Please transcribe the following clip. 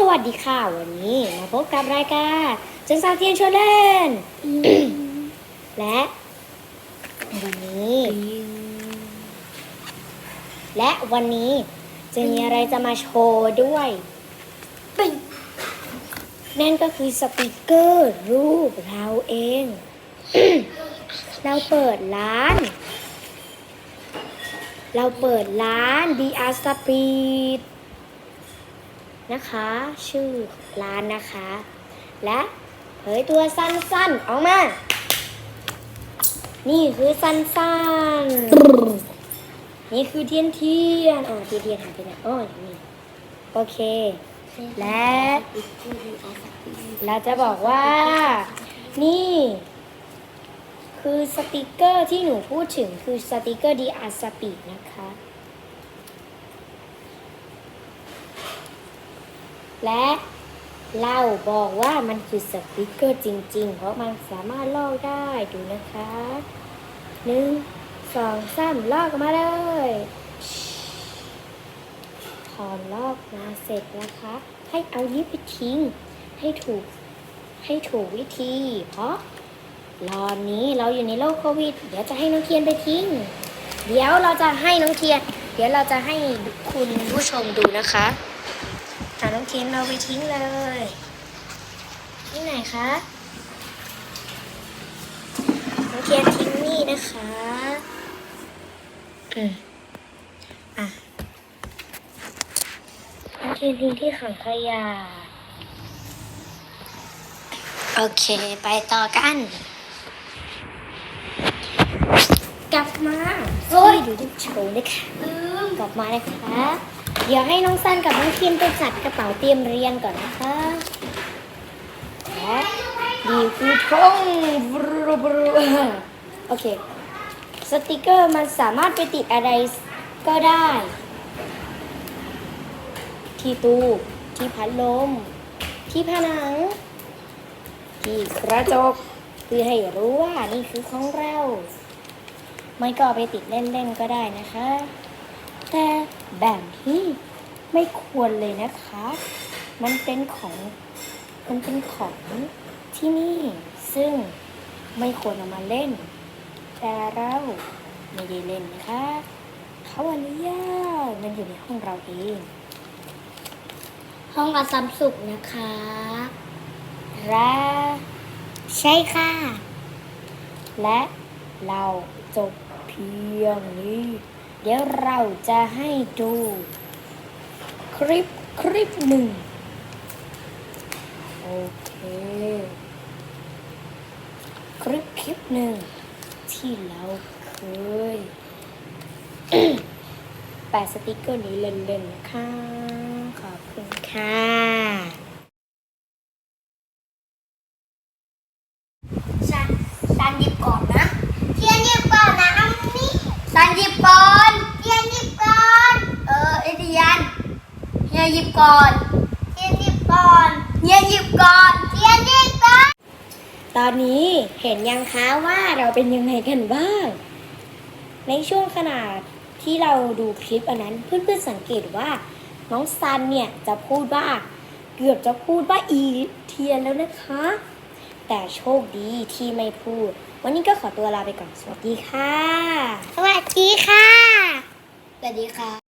สวัสดีค่ะ วันนี้มาพบกับรายการเจนซาเทียนชวนเล่น และวันนี้ และวันนี้จะมีอะไรจะมาโชว์ด้วยนั่นก็คือสติกเกอร์รูปเราเอง เราเปิดร้าน เราเปิดร้าน DR Speed นะคะ ชื่อร้านนะคะ และเผยตัวสั้นๆออกมา นี่คือสั้นๆ นี่คือเทียนเทียนอ๋อเทียนเทียนหายไปไหนอ๋ออย่างนี้โอเค และเราจะบอกว่า นี่ คือสติกเกอร์ที่หนูพูดถึงคือสติกเกอร์ DR Speed นะคะ และเราบอกว่ามันคือสติกเกอร์จริง ๆ เพราะมันสามารถลอกได้ดูนะคะหนึ่งสองสามลอกออกมาเลยถอนลอกมาเสร็จนะคะ ให้เอานี้ไปทิ้ง ให้ถูกให้ถูกวิธี เพราะรอนนี้เราอยู่ในโลกโควิด เดี๋ยวจะให้น้องเทียนไปทิ้ง เดี๋ยวเราจะให้น้องเทียน เดี๋ยวเราจะให้คุณผู้ชมดูนะคะ หาน้องเทียนเราไปทิ้งเลยที่ไหนคะน้องเทียนทิ้งนี่นะคะอืมอะน้องเทียนทิ้งที่ถังขยะโอเค ไปต่อกัน กลับมาโอ้ยดูดิโชว์นะคะกลับมานะคะ เดี๋ยวให้น้องซันกับน้องทียนไปจัดกระเป๋าเตรียมเรียนก่อนนะคะและดีคือทงบรูบรูโอเค สติกเกอร์มันสามารถไปติดอะไรก็ได้ ที่ตู้ที่พัดลม ที่ผนัง ที่กระจกเพื่อให้รู้ว่านี่คือของเรา ไม่ก็เอไปติดเล่นๆก็ได้นะคะ แต่แบบนี้ไม่ควรเลยนะคะ มันเป็นของ มันเป็นของที่นี่ ซึ่งไม่ควรเอามาเล่น แต่เราไม่ได้เล่นนะคะ เขาอนุญาตมันอยู่ในห้องเราเอง ห้องอาซัมสุกนะคะและใช่ค่ะ และเราจบเพียงนี้ เดี๋ยวเราจะให้ดู คลิปคลิปหนึ่ง โอเค คลิปคลิปหนึ่ง ที่เราเคย แปะสติกเกอร์นี้เล่นๆนะคะขอบคุณค่ะซันซันหยิบก่อนนะ เทียนหยิบก่อนนะอันนี้ซันหยิบก่อนเทียนหยิบก่อน เออไอเดียนเฮีย หยิบก่อนเทียนหยิบก่อนเฮียหยิบก่อนเทียนหยิบก่อน ตอนนี้เห็นยังคะว่าเราเป็นยังไงกันบ้าง ในช่วงขนาดที่เราดูคลิปอันนั้น เพื่อนๆสังเกตว่าน้องซันเนี่ยจะพูดว่าเกือบจะพูดว่าอีเทียนแล้วนะคะ แต่โชคดีที่ไม่พูด วันนี้ก็ขอตัวลาไปก่อน สวัสดีค่ะ สวัสดีค่ะ สวัสดีค่ะ